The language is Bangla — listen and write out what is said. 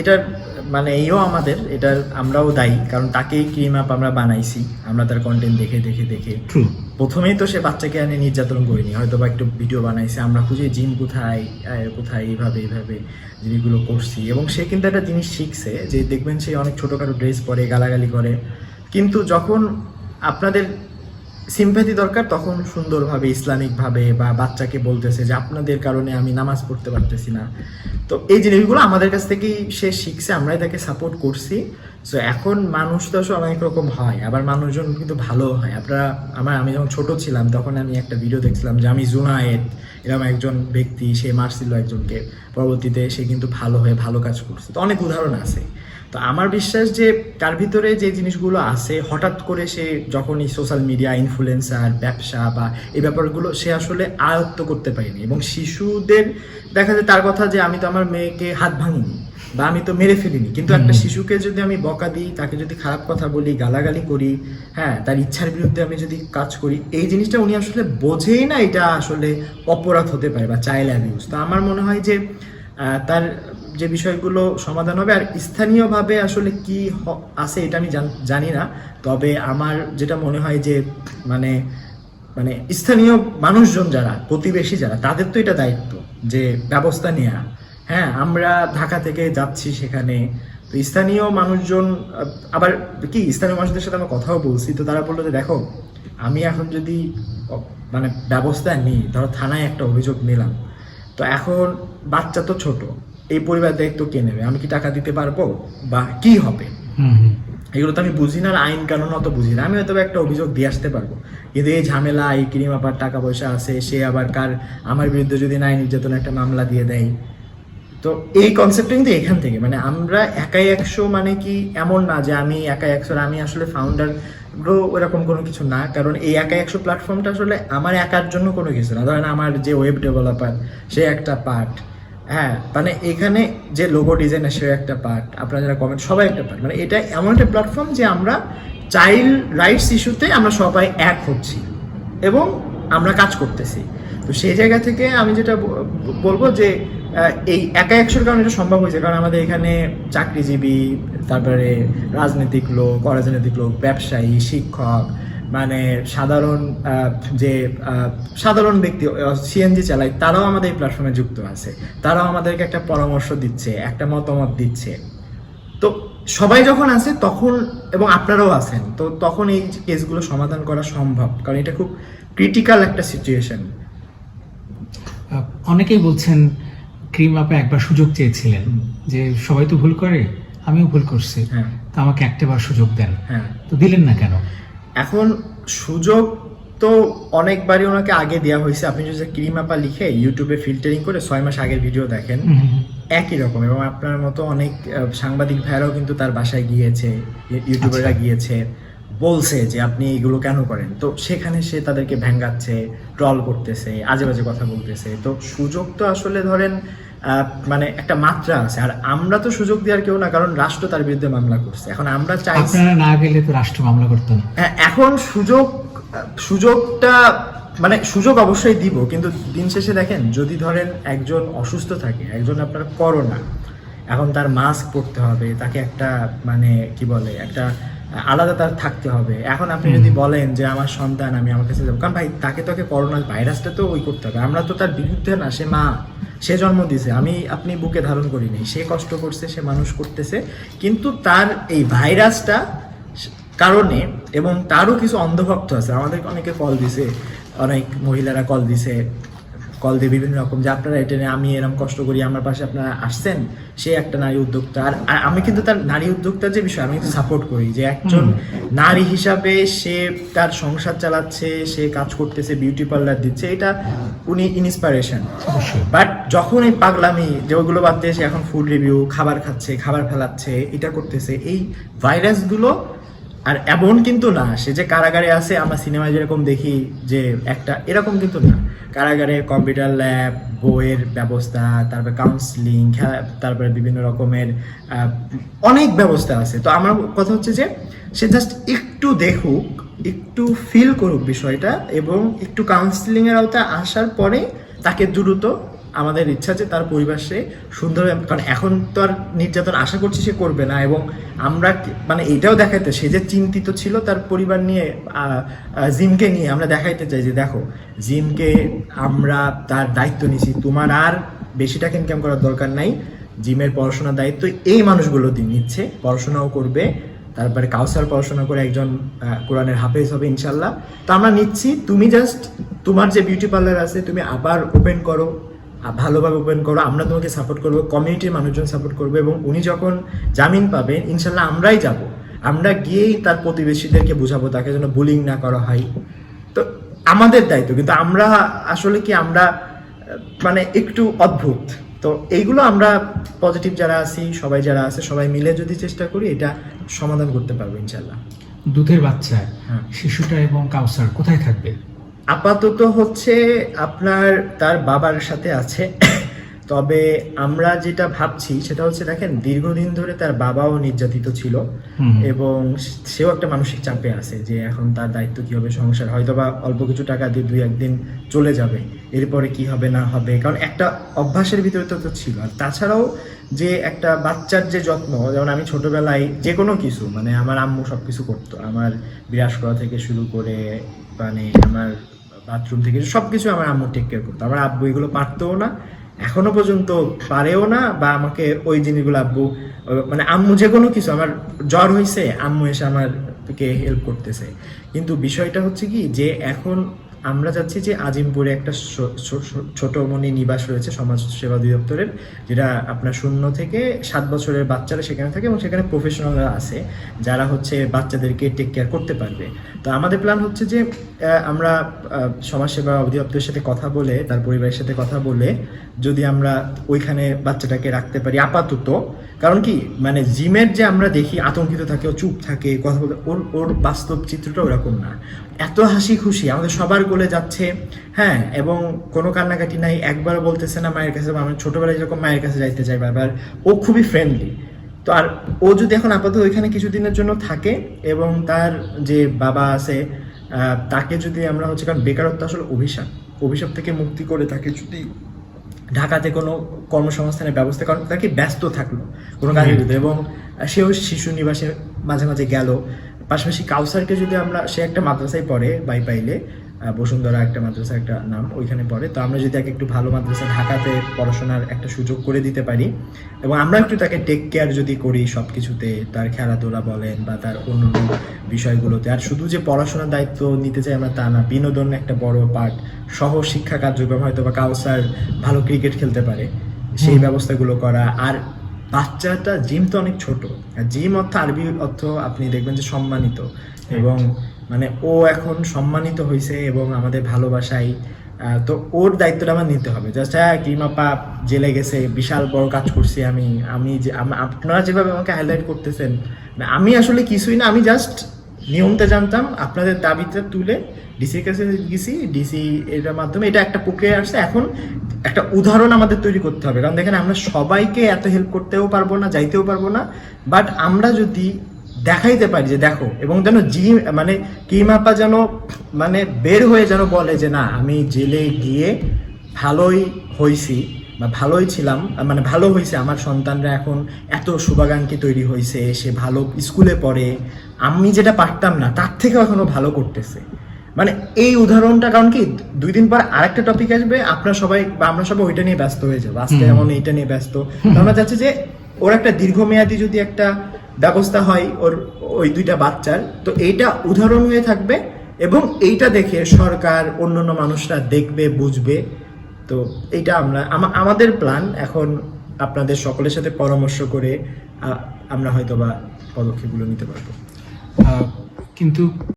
এটার মানে এইও আমাদের এটার আমরাও দায়ী কারণ তাকেই ক্রিম আপ আমরা বানাইছি আমরা তার কন্টেন্ট দেখে দেখে দেখে। ট্রু প্রথমেই তো সে বাচ্চাকে আনে নির্যাতন করিনি হয়তো বা একটু ভিডিও বানাইছে আমরা খুঁজে জিম কোথায় কোথায় এইভাবে এইভাবে জিনিসগুলো করছি। এবং সে কিন্তু একটা জিনিস শিখছে যে দেখবেন সে অনেক ছোটোখাটো ড্রেস পরে গালাগালি করে। কিন্তু যখন আপনাদের সিম্প্যাথি দরকার, তখন সুন্দরভাবে, ইসলামিকভাবে বা বাচ্চাকে বলতেছে যে, আপনাদের কারণে আমি নামাজ পড়তে পারতেছি না। তো এই জিনিসগুলো আমাদের কাছ থেকেই সে শিখছে, আমরাই তাকে সাপোর্ট করছি। সো এখন মানুষ তো অনেক রকম হয়, আবার মানুষজন কিন্তু ভালো হয়। আপনারা, আমার, আমি যখন ছোট ছিলাম, তখন আমি একটা ভিডিও দেখছিলাম যে, আমি জুনায়েদ, এরকম একজন ব্যক্তি, সে মারছিল একজনকে। পরবর্তীতে সে কিন্তু ভালো হয়ে ভালো কাজ করছে। তো অনেক উদাহরণ আছে। তো আমার বিশ্বাস যে তার ভিতরে যে জিনিসগুলো আছে হঠাৎ করে সে যখন এই সোশ্যাল মিডিয়া ইনফ্লুয়েন্সার ব্যবসা বা এই ব্যাপারগুলো সে আসলে আয়ত্ত করতে পারেনি এবং শিশুদের দেখা যায় তার কথা যে আমি তো আমার মেয়েকে হাত ভাঙিনি বা আমি তো মেরে ফেলিনি। কিন্তু একটা শিশুকে যদি আমি বকা দিই তাকে যদি খারাপ কথা বলি গালাগালি করি হ্যাঁ তার ইচ্ছার বিরুদ্ধে আমি যদি কাজ করি এই জিনিসটা উনি আসলে বোঝেই না এটা আসলে অপরাধ হতে পারে বা চাইল্ড অ্যাবিউজ তো আমার মনে হয় যে তার যে বিষয়গুলো সমাধান হবে আর স্থানীয়ভাবে আসলে কি আছে এটা আমি জানি না। তবে আমার যেটা মনে হয় যে মানে মানে স্থানীয় মানুষজন যারা, প্রতিবেশী যারা, তাদের তো এটা দায়িত্ব যে ব্যবস্থা নেওয়া হ্যাঁ আমরা ঢাকা থেকে যাচ্ছি সেখানে। তো স্থানীয় মানুষজন, আবার কি, স্থানীয় মানুষদের সাথে আমরা কথাও বলছি। তো তারা বলল যে, দেখো, আমি এখন যদি মানে ব্যবস্থা নিই, ধরো থানায় একটা অভিযোগ নিলাম। তো এখন বাচ্চা তো ছোট। এই পরিবার দায়িত্ব কে নেবে? আমি কি টাকা দিতে পারব? বা কি হবে? এগুলো তো আমি বুঝি না আর আইন কানুন অত বুঝি না। আমি হয়তো একটা অভিযোগ দিয়ে আসতে পারব। কিন্তু এই ঝামেলা এই ক্রিম আবার টাকা পয়সা আছে সে আবার কার আমার বিরুদ্ধে যদি নাই নির্যাতন একটা মামলা দিয়ে দেয়। তো এই কনসেপ্টটা কিন্তু এখান থেকে। মানে আমরা একাই একশো মানে কি এমন না যে আমি একাই একশো আমি আসলে ফাউন্ডার গ্রো এরকম কোনো কিছু না। কারণ এই একাই একশো প্ল্যাটফর্মটা আসলে আমার একার জন্য কোনো কিছু না। ধরেন আমার যে ওয়েব ডেভেলপার সে একটা পার্ট হ্যাঁ মানে এখানে যে লোগো ডিজাইন সে একটা পার্ট আপনারা যারা কমেন্ট সবাই একটা পার্ট মানে এটা এমন একটা প্ল্যাটফর্ম যে আমরা চাইল্ড রাইটস ইস্যুতে আমরা সবাই এক হচ্ছি এবং আমরা কাজ করতেছি। তো সেই জায়গা থেকে আমি যেটা বলব যে এই একা একশোর কারণে এটা সম্ভব হয়েছে। কারণ আমাদের এখানে চাকরিজীবী, তারপরে রাজনৈতিক লোক, অরাজনৈতিক লোক, ব্যবসায়ী, শিক্ষক মানে সাধারণ যে সাধারণ ব্যক্তি সিএনজি চালায় তারাও আমাদের এই প্ল্যাটফর্মে যুক্ত আছে। তারাও আমাদেরকে একটা পরামর্শ দিচ্ছে একটা মতামত দিচ্ছে। তো সবাই যখন আছে তখন এবং আপনারাও আছেন তো তখন এই কেসগুলো সমাধান করা সম্ভব। কারণ এটা খুব ক্রিটিক্যাল একটা সিচুয়েশন অনেকেই বলছেন ক্রিম আপে একবার সুযোগ চেয়েছিলেন যে সবাই তো ভুল করে আমিও ভুল করছি। হ্যাঁ। তো আমাকে একটাবার সুযোগ দেন। হ্যাঁ। তো দিলেন না কেন? এখন সুযোগ তো অনেকবারই ওনাকে আগে দেওয়া হয়েছে। আপনি যদি ক্রিম আপা লিখে ইউটিউবে ফিল্টারিং করে ছয় মাস আগের ভিডিও দেখেন। একই রকম। এবং আপনার মতো অনেক সাংবাদিক ভাইরাও কিন্তু তার বাসায় গিয়েছে ইউ- ইউটিউবাররা গিয়েছে বলছে যে আপনি এগুলো কেন করেন? তো সেখানে সে তাদেরকে ভেঙ্গাচ্ছে ট্রল করতেছে আজে বাজে কথা বলতেছে। তো সুযোগ তো আসলে ধরেন মানে একটা মাত্রা আছে। আর আমরা তো সুযোগ দেওয়ার কেউ না কারণ রাষ্ট্র তার বিরুদ্ধে মামলা করছে। এখন আমরা আপনারা না গেলে তো রাষ্ট্র মামলা করতেন হ্যাঁ, এখন সুযোগ সুযোগটা মানে সুযোগ অবশ্যই দিব কিন্তু দিন শেষে দেখেন যদি ধরেন একজন অসুস্থ থাকে একজন আপনার করোনা এখন তার মাস্ক পরতে হবে তাকে একটা মানে কি বলে একটা আলাদা তার থাকতে হবে। এখন আপনি যদি বলেন যে আমার সন্তান আমি আমার কাছে যাব কারণ ভাই তাকে তোকে করোনা ভাইরাসটা তো ওই করতে হবে। আমরা তো তার বিরুদ্ধে না সে মা সে জন্ম দিয়েছে আমি আপনি বুকে ধারণ করি করিনি সে কষ্ট করছে সে মানুষ করতেছে। কিন্তু তার এই ভাইরাসটা কারণে এবং তারও কিছু অন্ধভক্ত আছে। আমাদের অনেকে কল দিছে অনেক মহিলারা কল দিছে। কল দিয়ে বিভিন্ন রকম যে আপনারা এটা নিয়ে আমি এরকম কষ্ট করি আমার পাশে আপনারা আসছেন সে একটা নারী উদ্যোক্তা। আর আমি কিন্তু তার নারী উদ্যোক্তার যে বিষয় আমি কিন্তু সাপোর্ট করি যে একজন নারী হিসাবে সে তার সংসার চালাচ্ছে সে কাজ করতেছে বিউটি পার্লার দিচ্ছে এটা উনি ইন্সপিরেশন বাট যখন এই পাগলামি যে ওগুলো বাদ দিয়ে সে এখন ফুড রিভিউ খাবার খাচ্ছে খাবার ফেলাচ্ছে এটা করতেছে এই ভাইরাসগুলো আর এমন কিন্তু না সে যে কারাগারে আছে আমরা সিনেমায় যেরকম দেখি যে একটা এরকম কিন্তু না। কারাগারে কম্পিউটার ল্যাব, বইয়ের ব্যবস্থা, তারপরে কাউন্সিলিং তারপরে বিভিন্ন রকমের অনেক ব্যবস্থা আছে। তো আমার কথা হচ্ছে যে, সে জাস্ট একটু দেখুক, একটু ফিল করুক বিষয়টা এবং একটু কাউন্সিলিংয়ের আওতায় আসার পরে তাকে দ্রুত আমাদের ইচ্ছা যে তার পরিবার সে সুন্দর কারণ এখন তো আর নির্যাতন আশা করছি সে করবে না এবং আমরা মানে এটাও দেখাইতে সে যে চিন্তিত ছিল তার পরিবার নিয়ে জিমকে নিয়ে আমরা দেখাইতে চাই যে দেখো জিমকে আমরা তার দায়িত্ব নিছি। তোমার আর বেশি টাকা ইনকাম করার দরকার নাই। জিমের পড়াশোনার দায়িত্ব এই মানুষগুলো দিয়ে নিচ্ছে। পড়াশোনাও করবে। তারপরে কাউসার পড়াশোনা করে একজন কোরআনের হাফেজ হবে ইনশাল্লাহ তো আমরা নিচ্ছি। তুমি জাস্ট তোমার যে বিউটি পার্লার আছে, তুমি আবার ওপেন করো। ভালোভাবে ওপেন করো আমরা তোমাকে সাপোর্ট করব কমিউনিটির মানুষজন সাপোর্ট করবে এবং উনি যখন জামিন পাবেন ইনশাল্লাহ আমরাই যাব। আমরা গিয়েই তার প্রতিবেশীদেরকে বোঝাবো তাকে যেন বুলিং না করা হয়। তো আমাদের দায়িত্ব কিন্তু আমরা আসলে কি আমরা মানে একটু অদ্ভুত। তো এইগুলো আমরা পজিটিভ যারা আছি সবাই যারা আছে সবাই মিলে যদি চেষ্টা করি এটা সমাধান করতে পারব ইনশাল্লাহ। দুধের বাচ্চা হ্যাঁ। শিশুটা এবং কাউসার কোথায় থাকবে? আপাতত হচ্ছে আপনার তার বাবার সাথে আছে। তবে আমরা যেটা ভাবছি সেটা হচ্ছে দেখেন দীর্ঘদিন ধরে তার বাবাও নির্যাতিত ছিল এবং সেও একটা মানসিক চাপে আছে যে এখন তার দায়িত্ব কি হবে সংসার হয়তো বা অল্প কিছু টাকা দিয়ে দুই একদিন চলে যাবে এরপরে কি হবে না হবে। কারণ একটা অভ্যাসের ভিতরে তো তো ছিল। আর তাছাড়াও যে একটা বাচ্চার যে যত্ন যেমন আমি ছোটবেলায় যে কোনো কিছু মানে আমার আম্মু সব কিছু করতো। আমার বিরাস করা থেকে শুরু করে মানে আমার বাথরুম থেকে, সবকিছু আমার আম্মু টেক কেয়ার করতো। আমার আব্বু এগুলো পারতেও না, এখনও পর্যন্ত পারেও না, বা আমাকে ওই জিনিসগুলো আব্বু মানে আম্মু যে কোনো কিছু, আমার জ্বর হয়েছে আম্মু এসে আমার হেল্প করতেছে। কিন্তু বিষয়টা হচ্ছে কি, যে এখন আমরা যাচ্ছি যে আজিমপুরে একটা ছো- ছো- ছো- ছোট মনি নিবাস রয়েছে সমাজ সেবা অধিদপ্তরের যেটা আপনার শূন্য থেকে সাত বছরের বাচ্চারা সেখানে থাকে এবং সেখানে প্রফেশনালরা আছে, যারা হচ্ছে বাচ্চাদেরকে টেক কেয়ার করতে পারবে। তো আমাদের প্ল্যান হচ্ছে যে আমরা সমাজসেবা অধিদপ্তরের সাথে কথা বলে, তার পরিবারের সাথে কথা বলে, যদি আমরা ওইখানে বাচ্চাটাকে রাখতে পারি আপাতত কারণ কি? মানে জিমের যে আমরা দেখি, আতঙ্কিত থাকে, ও চুপ থাকে, কথা বলতে ওর ওর বাস্তব চিত্রটা ওরকম না। এত হাসি খুশি আমাদের সবার কোলে যাচ্ছে হ্যাঁ এবং কোনো কান্নাকাটি নাই, একবার বলতেছে না মায়ের কাছে আমি ছোটবেলায় যেরকম মায়ের কাছে যাইতে চাই বারবার ও খুবই ফ্রেন্ডলি তো আর ও যদি এখন আপাতত ওইখানে কিছুদিনের জন্য থাকে, এবং তার যে বাবা আছে তাকে যদি আমরা হচ্ছে, কারণ বেকারত্ব আসলে অভিশাপ। অভিশাপ থেকে মুক্তি করে তাকে যদি ঢাকাতে কোনো কর্মসংস্থানের ব্যবস্থা কারণ তাকে ব্যস্ত থাকল কোনো কাজের ভিতরে এবং সেও শিশু নিবাসে মাঝে মাঝে গেল। পাশাপাশি কাউসারকে যদি আমরা সে একটা মাদ্রাসায় পড়ে বাই পাইলে বসুন্ধরা একটা মাদ্রাসা একটা নাম ওইখানে পড়ে। তো আমরা যদি তাকে একটু ভালো মাদ্রাসা ঢাকাতে পড়াশোনার একটা সুযোগ করে দিতে পারি এবং আমরা একটু তাকে টেক কেয়ার যদি করি সব কিছুতে তার খেলাধুলা বলেন বা তার অন্য বিষয়গুলোতে। আর শুধু যে পড়াশোনার দায়িত্ব নিতে চাই আমরা তা না বিনোদন একটা বড় পার্ট সহ শিক্ষা কার্যক্রম হয়তো বা কাউসার ভালো ক্রিকেট খেলতে পারে সেই ব্যবস্থাগুলো করা। আর বাচ্চাটা জিম তো অনেক ছোট আর জিম অর্থ আরবি অর্থ আপনি দেখবেন যে সম্মানিত। এবং মানে ও এখন সম্মানিত হয়েছে এবং আমাদের ভালোবাসায় তো ওর দায়িত্বটা আমার নিতে হবে। জাস্ট হ্যাঁ কিমাপা জেলে গেছে, বিশাল বড় কাজ করছি আমি আমি যে আপনারা যেভাবে আমাকে হাইলাইট করতেছেন আমি আসলে কিছুই না, আমি জাস্ট নিয়মটা জানতাম, আপনাদের দাবিটা তুলে ডিসির কাছে গেছি ডিসি এটার মাধ্যমে এটা একটা প্রক্রিয়া আসছে, এখন একটা উদাহরণ আমাদের তৈরি করতে হবে। কারণ দেখেন, আমরা সবাইকে এত হেল্প করতেও পারব না, যাইতেও পারব না বাট আমরা যদি দেখাইতে পারি যে দেখো এবং যেন জি মানে কিমাপা যেন মানে বের হয়ে যেন বলে যে না আমি জেলে গিয়ে ভালোই হইছি বা ভালোই ছিলাম মানে ভালো হয়েছে আমার সন্তানরা এখন এত শুভাকাঙ্ক্ষী তৈরি হয়েছে সে ভালো স্কুলে পড়ে আমি যেটা পারতাম না তার থেকেও এখনও ভালো করতেছে। মানে এই উদাহরণটা কারণ কি দুই দিন পর আরেকটা টপিক আসবে আপনারা সবাই বা আমরা সবাই ওইটা নিয়ে ব্যস্ত হয়ে যাব। আজকে। যেমন এইটা নিয়ে ব্যস্ত। আমরা চাচ্ছি যে ওর একটা দীর্ঘমেয়াদী যদি একটা ব্যবস্থা হয় ওর, ওই দুইটা বাচ্চার। তো এইটা উদাহরণ হয়ে থাকবে এবং এইটা দেখে সরকার অন্য অন্য মানুষরা দেখবে, বুঝবে। তো এইটা আমরা আমাদের প্ল্যান এখন আপনাদের সকলের সাথে পরামর্শ করে আমরা হয়তো বা পদক্ষেপগুলো নিতে পারব। কিন্তু